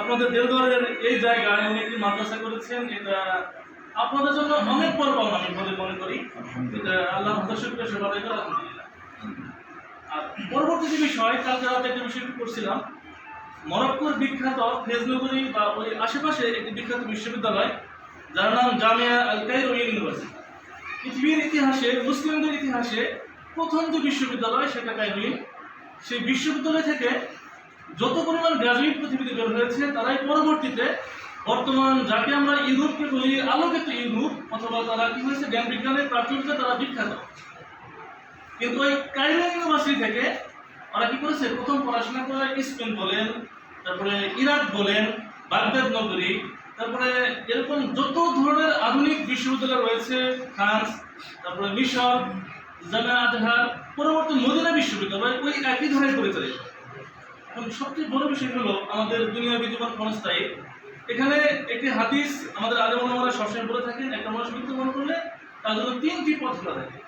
আপনাদের দেলদুয়ারের এই জায়গায় উনি একটি মাদ্রাসা করেছেন, এটা আপনাদের জন্য অনেক বড় আমি বলে মনে করি। এটা আল্লাহ শুক্রিয়া সেবা করে আলহামদুলিল্লাহ। আর পরবর্তী যে বিষয়, কালকে রাতে একটা বিষয় করছিলাম। মরক্কোর বিখ্যাত ফেজনগরী বা ওই আশেপাশে একটি বিখ্যাত বিশ্ববিদ্যালয়, যার নাম জামিয়া আল কাইরো ইউনিভার্সিটি। পৃথিবীর ইতিহাসে, মুসলিমদের ইতিহাসে প্রথম যে বিশ্ববিদ্যালয়, সেটা কাইরোইন সেই বিশ্ববিদ্যালয় থেকে যত পরিমাণ গ্রাজুয়েট পৃথিবীতে বের হয়েছে, তারাই পরবর্তীতে বর্তমান যাকে আমরা ইউরোপকে বলি আলোকিত ইউরোপ, অথবা তারা কি হয়েছে, জ্ঞান বিজ্ঞানের প্রাচুর্যে তারা বিখ্যাত। কিন্তু ওই কাইরো ইউনিভার্সিটি থেকে ওরা কি করেছে? প্রথম পড়াশোনা করে স্পেন বলেন, তারপরে ইরাক বলেন, বাগদাদ নগরী, তারপরে এরকম যত ধরনের আধুনিক বিশ্ববিদ্যালয় রয়েছে, ফ্রান্স, তারপরে মিশর জামিয়া আজহার পরবর্তী মদিনা বিশ্ববিদ্যালয়, ওই একই ধারায় পরিচালিত এখন সবচেয়ে বড় বিষয় হলো আমাদের দুনিয়া বিদ্যমান ক্ষণস্থায়ী। এখানে একটি হাদিস আমাদের আলেম ওলামারা সবসময় বলে থাকেন, একটা মানুষ মৃত্যুবরণ করলে তার জন্য তিনটি পথ খোলা থাকে।